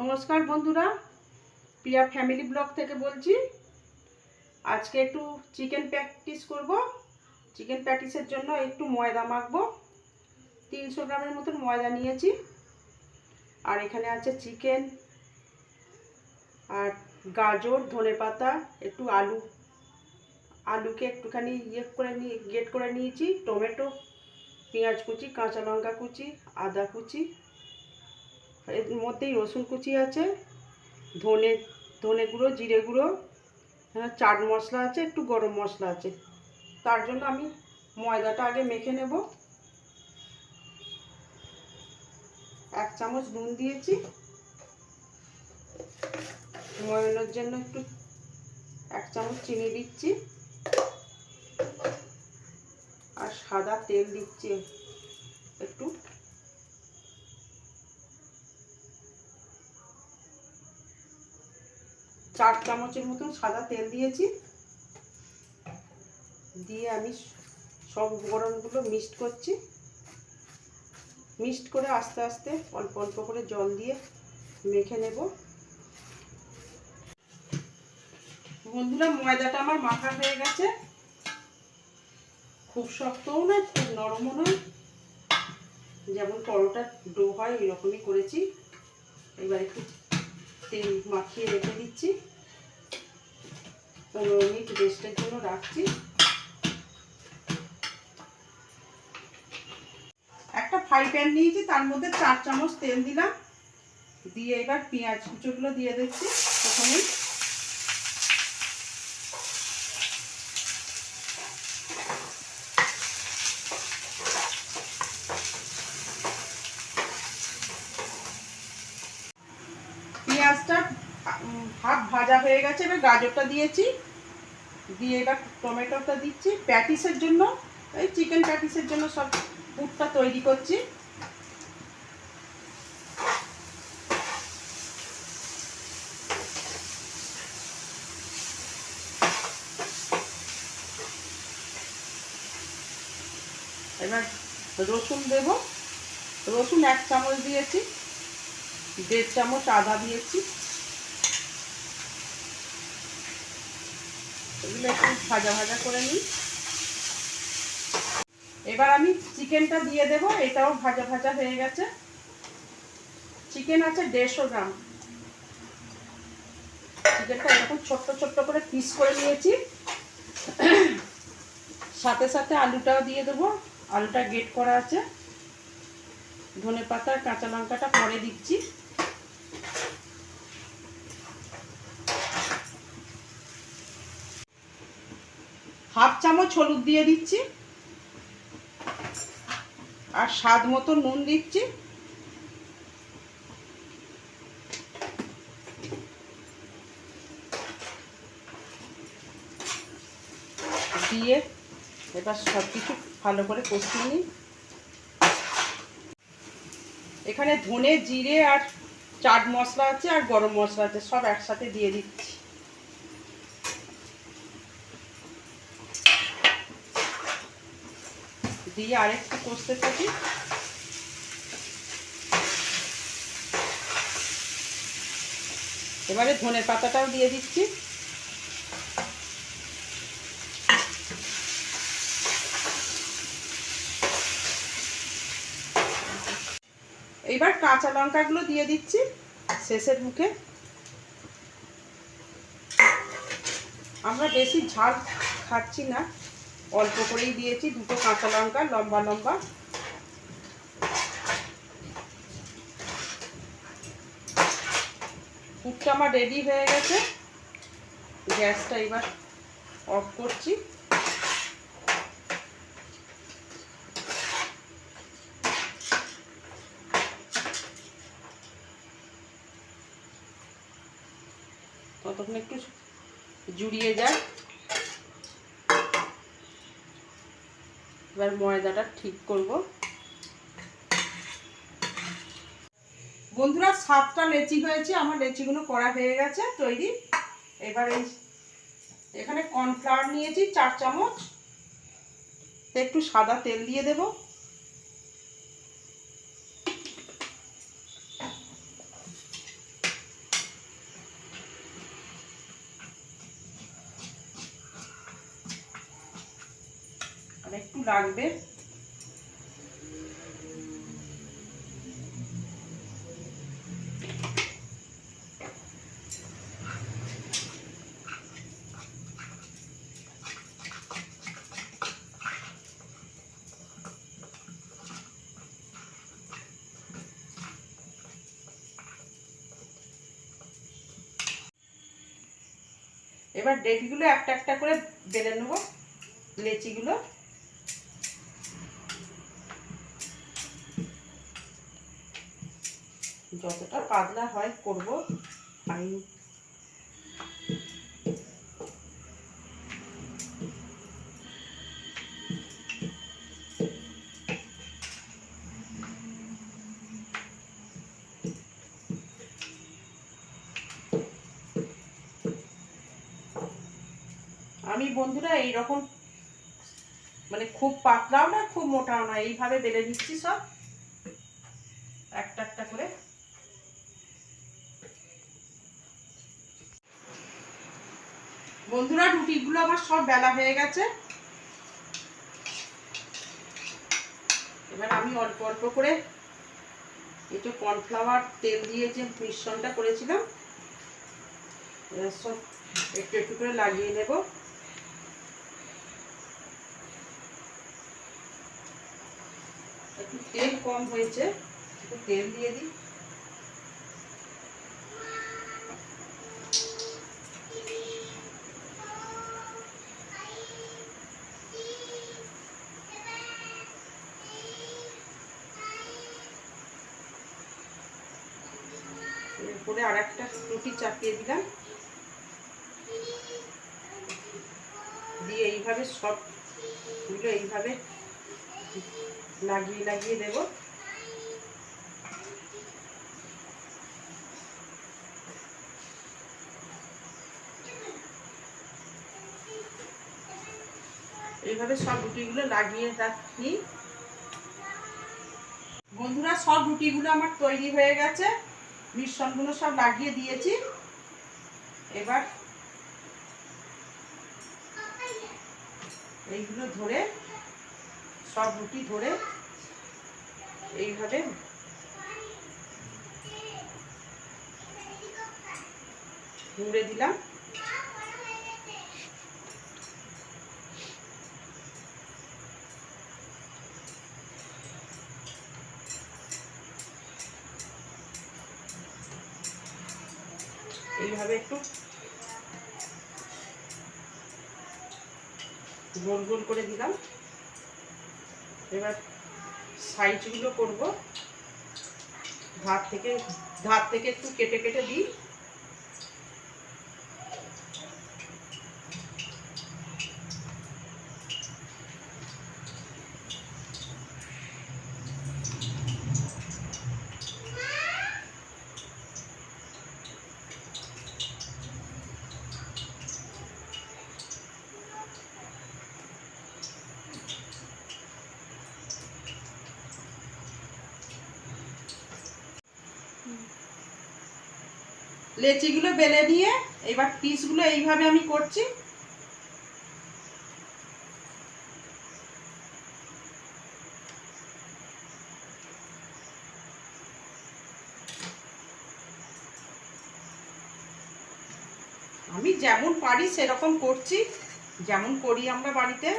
নমস্কার বন্ধুরা, প্রিয়া family blog থেকে বলছি, আজকে একটু চিকেন প্র্যাকটিস করব। চিকেন প্র্যাকটিসের জন্য একটু ময়দা মাখবো। তিনশো গ্রামের মতন ময়দা নিয়েছি। আর এখানে আছে চিকেন, আর গাজর, ধনে পাতা, একটু আলু, আলুকে একটুখানি ইয়ে করে নিয়ে গেট করে নিয়েছি, টমেটো, পেঁয়াজ কুচি, কাঁচা লঙ্কা কুচি, আদা কুচি এর মধ্যেই রসুন কুচি আছে ধনে ধনে গুঁড়ো জিরে গুঁড়ো হ্যাঁ, চাট মশলা আছে একটু গরম মশলা আছে। তার জন্য আমি ময়দাটা আগে মেখে নেব। এক চামচ নুন দিয়েছি। ময়নের জন্য একটু এক চামচ চিনি দিচ্ছি। আর সাদা তেল দিচ্ছি একটু। চার চামচের মতন সাদা তেল দিয়েছি। দিয়ে আমি সব উপকরণগুলো মিক্সড করছি। মিক্সড করে আস্তে আস্তে অল্প অল্প করে জল দিয়ে মেখে নেব। বন্ধুরা, ময়দাটা আমার মাখা হয়ে গেছে। খুব শক্তও নয়, খুব নরমও নয়। যেমন পরোটার ডো হয় ওই রকমই করেছি। এবার একটু তেল মাখিয়ে রেখে দিচ্ছি। পনেরো মিনিট রেস্টের জন্য রাখছি। একটা ফ্রাই প্যান নিয়েছি, তার মধ্যে চার চামচ তেল দিলাম। দিয়ে এবার পেঁয়াজ কুচোগুলো দিয়ে দিচ্ছি প্রথমেই পেঁয়াজটা হাফ ভাজা হয়ে গেছে, এবার গাজরটা দিয়েছি। দিয়ে এবার টমেটোটা দিচ্ছি। প্যাটিসের জন্য, এই চিকেন প্যাটিসের জন্য সব পুরটা তৈরি করছি। এবার রসুন দেব। রসুন এক চামচ দিয়েছি, দেড় চামচ আদা দিয়েছি। এগুলো একটু ভাজা ভাজা করে নিই। এবার আমি চিকেনটা দিয়ে দেব, এটাও ভাজা ভাজা হয়ে গেছে। চিকেন আছে দেড়শো গ্রাম। চিকেনটা এরকম ছোট্ট ছোট্ট করে পিস করে নিয়েছি। সাথে সাথে আলুটাও দিয়ে দেবো। আলুটা গেট করা আছে। ধনে পাতা কাঁচা লঙ্কাটা পরে দিচ্ছি হাফ চামচ হলুদ দিয়ে দিচ্ছি। আর স্বাদ মতো নুন দিচ্ছি। দিয়ে এবার সব কিছু ভালো করে কষিয়ে নিই। এখানে ধনে, জিরে আর চাট মশলা আছে আর গরম মশলা আছে, সব একসাথে দিয়ে দিচ্ছি। দিয়ে আরেকটু কষতে থাকি। এবারে ধনে পাতাটাও দিয়ে দিচ্ছি। এইবার কাঁচা লঙ্কাগুলো দিয়ে দিচ্ছি শেষের মুখে। আমরা বেশি ঝাল খাচ্ছি না। অল্প করেই দিয়েছি, দুটো কাঁচা লঙ্কা, লম্বা লম্বা। কুকটা আমার রেডি হয়ে গেছে। গ্যাসটা এবার অফ করছি। ততক্ষণ একটু জুড়িয়ে যায়। এবার ময়দাটা ঠিক করব। বন্ধুরা, সাতটা লেচি হয়েছে, আমার লেচিগুলো করা হয়ে গেছে তৈরি। এবার এই এখানে কর্নফ্লাওয়ার নিয়েছি, চার চামচ। একটু সাদা তেল দিয়ে দেব। লাগবে। এবার ডেটগুলো একটা একটা করে বেলে নেব লেচিগুলো। যতটা পাতলা হয় করব আমি আমি বন্ধুরা এই রকম মানে খুব পাতলাও না, খুব মোটাও না, এইভাবে বেলে দিচ্ছি সব। একটা একটা করে বন্ধুরা, রুটিগুলো আমার সব বেলা হয়ে গেছে। এবার আমি অল্প অল্প করে একটু কর্নফ্লাওয়ার তেল দিয়ে যে মিশ্রণটা করেছিলাম সব একটু একটু করে লাগিয়ে নেব। একটু তেল কম হয়েছে, একটু তেল দিয়ে দিই। এরপরে আর একটা রুটি চাপিয়ে দিলাম। দিয়ে এইভাবে সবগুলো এইভাবে লাগিয়ে লাগিয়ে দেব। এইভাবে সব রুটিগুলো লাগিয়ে রাখি। বন্ধুরা, সব রুটিগুলো আমার তৈরি হয়ে গেছে। মিশ্রণগুলো সব লাগিয়ে দিয়েছি। এবার এইগুলো ধরে সব রুটি ধরে এইভাবে মুড়ে দিলাম। এইভাবে একটু গোল গোল করে দিলাম। এবার সাইজগুলো করব। ধার থেকে ধার থেকে একটু কেটে কেটে দিই। লেচিগুলো বেলে নিয়ে এবার পিসগুলো এইভাবে আমি করছি। আমি যেমন পারি সেরকম করছি, যেমন করি আমরা বাড়িতে।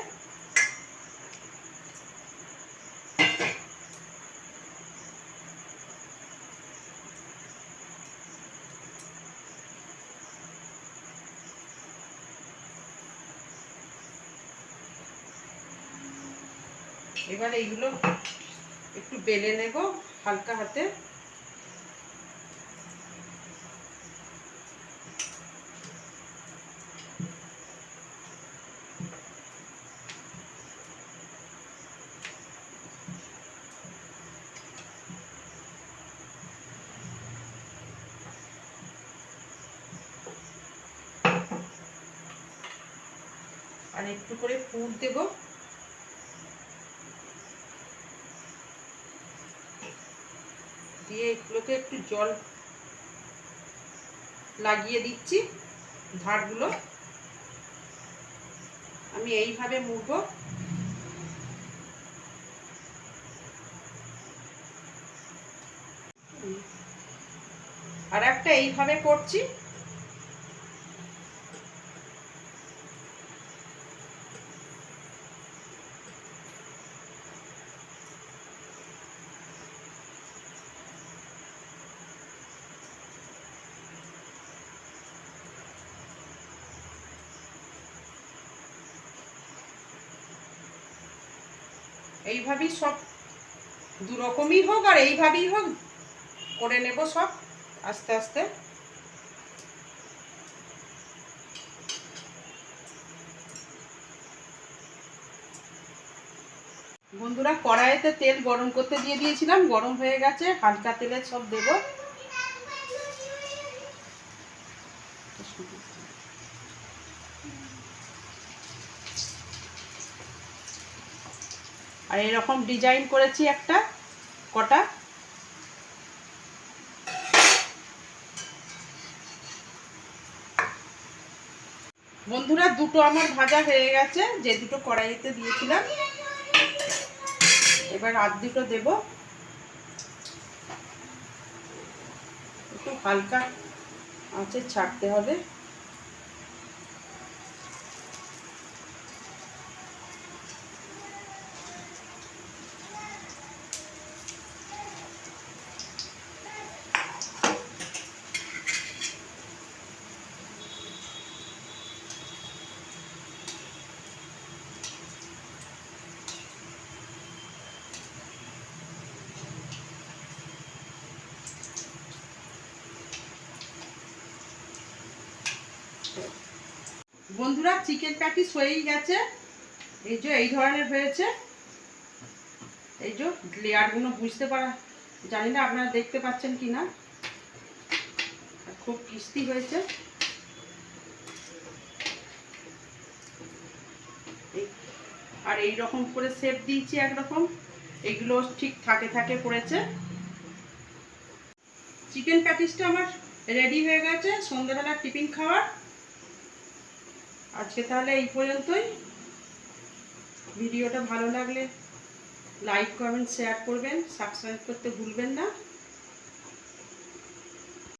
এবার এইগুলো একটু বেলে নেব হালকা হাতে। আর একটু করে পুর দেবো। দিয়ে এগুলোকে একটু জল লাগিয়ে দিচ্ছি ধারগুলো। আমি এইভাবে মুড়ব। আর একটা এইভাবে করছি। এইভাবেই সব, দু রকমই হোক আর এইভাবেই হোক, করে নেব সব, আস্তে আস্তে। বন্ধুরা কড়াইতে তেল গরম করতে দিয়ে দিয়েছিলাম, গরম হয়ে গেছে, হালকা তেলে সব দেব। আর এরকম ডিজাইন করেছি একটা, কটা? বন্ধুরা, দুটো আমার ভাজা হয়ে গেছে, যে দুটো কড়াইতে দিয়েছিলাম। এবার আর দুটো দেব। একটু হালকা আঁচে ছাড়তে হবে। বন্ধুরা চিকেন প্যাটিস হয়েই গেছে। এই যে এই ধরনের হয়েছে। এই যে লেয়ারগুলো বুঝতে পারা জানি না আপনারা দেখতে পাচ্ছেন কি না খুব কিস্তি হয়েছে। আর এই রকম করে শেপ দিয়েছি একরকম। এগুলো ঠিক থাকে থাকে পড়েছে চিকেন প্যাটিসটা আমার রেডি হয়ে গেছে। সন্ধ্যাবেলা টিফিন খাওয়ার। আজকে তাহলে এই পর্যন্তই। ভিডিওটা ভালো লাগলে লাইক কমেন্ট শেয়ার করবেন। সাবস্ক্রাইব করতে ভুলবেন না।